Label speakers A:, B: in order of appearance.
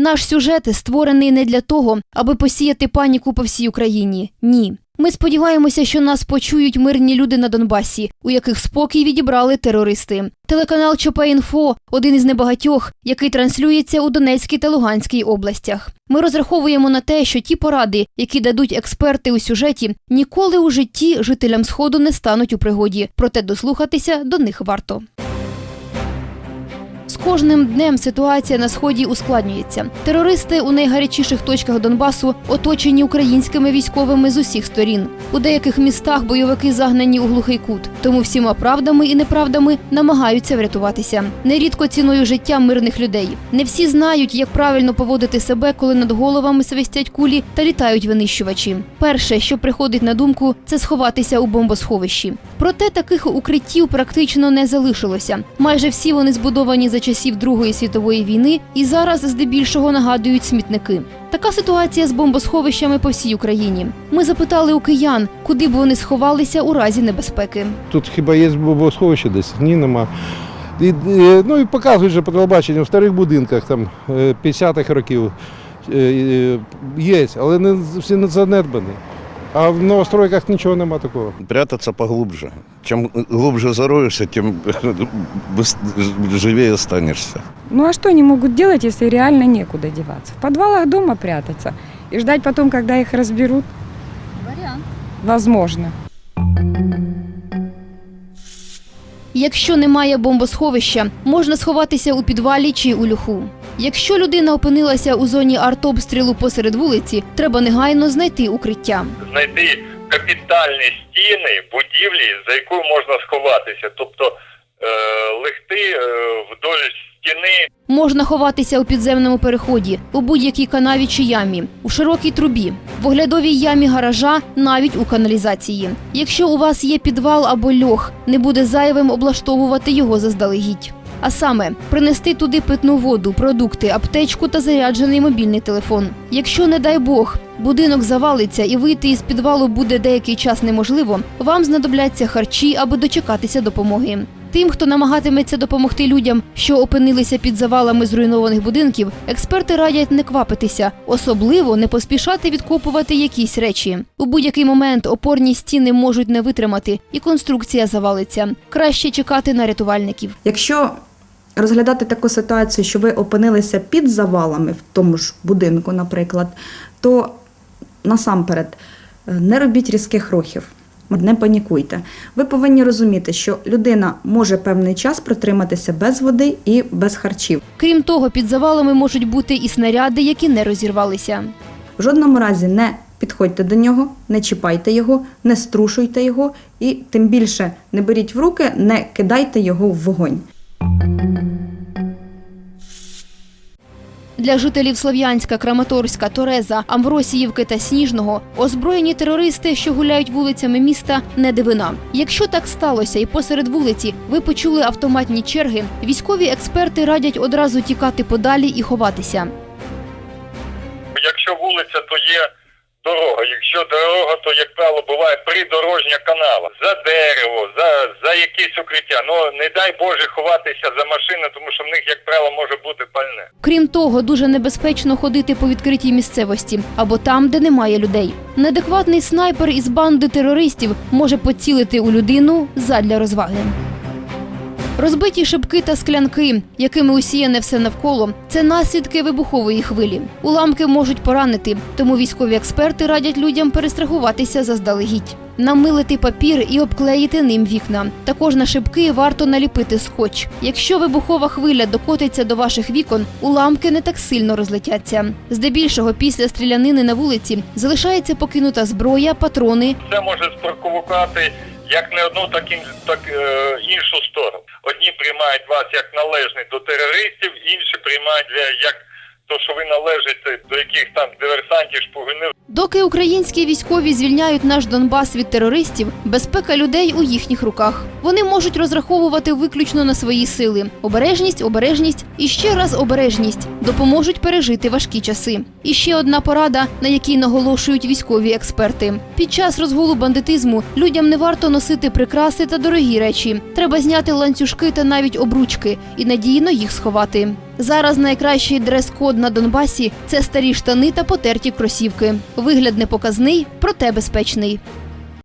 A: Наш сюжет створений не для того, аби посіяти паніку по всій Україні. Ні. Ми сподіваємося, що нас почують мирні люди на Донбасі, у яких спокій відібрали терористи. Телеканал ЧП-Інфо – один із небагатьох, який транслюється у Донецькій та Луганській областях. Ми розраховуємо на те, що ті поради, які дадуть експерти у сюжеті, ніколи у житті жителям Сходу не стануть у пригоді. Проте дослухатися до них варто. З кожним днем ситуація на сході ускладнюється. Терористи у найгарячіших точках Донбасу оточені українськими військовими з усіх сторін. У деяких містах бойовики загнані у глухий кут, тому всіма правдами і неправдами намагаються врятуватися. Нерідко ціною життя мирних людей. Не всі знають, як правильно поводити себе, коли над головами свистять кулі та літають винищувачі. Перше, що приходить на думку, це сховатися у бомбосховищі. Проте таких укриттів практично не залишилося. Майже всі вони збудовані за часів Другої світової війни і зараз здебільшого нагадують смітники. Така ситуація з бомбосховищами по всій Україні. Ми запитали у киян, куди б вони сховалися у разі небезпеки.
B: Тут хіба є бомбосховище десь? Ні, нема. І, ну і показують же по телебаченню в старих будинках там е, 50-х років е, е, є, але не всі не занедбані. А в новостройках нічого нема такого.
C: Прятаться поглубже. Чем глубже зароешься, тем быс- живее останешься.
D: Ну а что они могут делать, если реально некуда деваться? В подвалах дома прятаться и ждать потом, когда их разберут?
E: Вариант.
D: Возможно.
A: Якщо немає бомбосховища, можна сховатися у підвалі чи у льоху. Якщо людина опинилася у зоні артобстрілу посеред вулиці, треба негайно знайти укриття.
F: знайти капітальні стіни, будівлі, за якою можна сховатися, тобто е, легти е, вдоль стіни,
A: Можна ховатися у підземному переході, у будь-якій канаві чи ямі, у широкій трубі, в оглядовій ямі гаража, навіть у каналізації. Якщо у вас є підвал або льох, не буде зайвим облаштовувати його заздалегідь. А саме принести туди питну воду, продукти, аптечку та заряджений мобільний телефон. Якщо, не дай Бог, будинок завалиться і вийти із підвалу буде деякий час неможливо, вам знадобляться харчі, аби дочекатися допомоги. Тим, хто намагатиметься допомогти людям, що опинилися під завалами зруйнованих будинків, експерти радять не квапитися, особливо не поспішати відкопувати якісь речі. У будь-який момент опорні стіни можуть не витримати, і конструкція завалиться. Краще чекати на рятувальників.
G: Якщо розглядати таку ситуацію, що ви опинилися під завалами в тому ж будинку, наприклад, то насамперед е, не робіть різких рухів. Не панікуйте. Ви повинні розуміти, що людина може певний час протриматися без води і без харчів.
A: Крім того, під завалами можуть бути і снаряди, які не розірвалися.
G: В жодному разі не підходьте до нього, не чіпайте його, не струшуйте його і тим більше не беріть в руки, не кидайте його в вогонь.
A: Для жителів Слов'янська, Краматорська, Тореза, Амвросіївки та Сніжного озброєні терористи, що гуляють вулицями міста, не дивина. Якщо так сталося і посеред вулиці ви почули автоматні черги, військові експерти радять одразу тікати подалі і ховатися.
F: Якщо вулиця, то є дорога. Якщо дорога, то, як правило, буває придорожня канава. За дерево, за, за якісь укриття. Ну, не дай Боже ховатися за машину, тому що в них, як правило, може бути пальне.
A: Крім того, дуже небезпечно ходити по відкритій місцевості або там, де немає людей. Неадекватний снайпер із банди терористів може поцілити у людину задля розваги. Розбиті шибки та склянки, якими усіяне все навколо, це наслідки вибухової хвилі. Уламки можуть поранити, тому військові експерти радять людям перестрахуватися заздалегідь. Намилити папір і обклеїти ним вікна. Також на шибки варто наліпити скотч. Якщо вибухова хвиля докотиться до ваших вікон, уламки не так сильно розлетяться. Здебільшого після стрілянини на вулиці залишається покинута зброя, патрони,
F: Це може спровокувати як не одну, так і так, е, іншу сторону. Одні приймають вас як належний до терористів, інші приймають для- як то, що ви належите до яких там диверсантів, шпигунів.
A: Доки українські військові звільняють наш Донбас від терористів, безпека людей у їхніх руках. Вони можуть розраховувати виключно на свої сили. Обережність, обережність і ще раз обережність допоможуть пережити важкі часи. І ще одна порада, на якій наголошують військові експерти. Під час розгулу бандитизму людям не варто носити прикраси та дорогі речі. Треба зняти ланцюжки та навіть обручки і надійно їх сховати. Зараз найкращий дрес-код на Донбасі це старі штани та потерті кросівки. Вигляд непоказний, проте безпечний.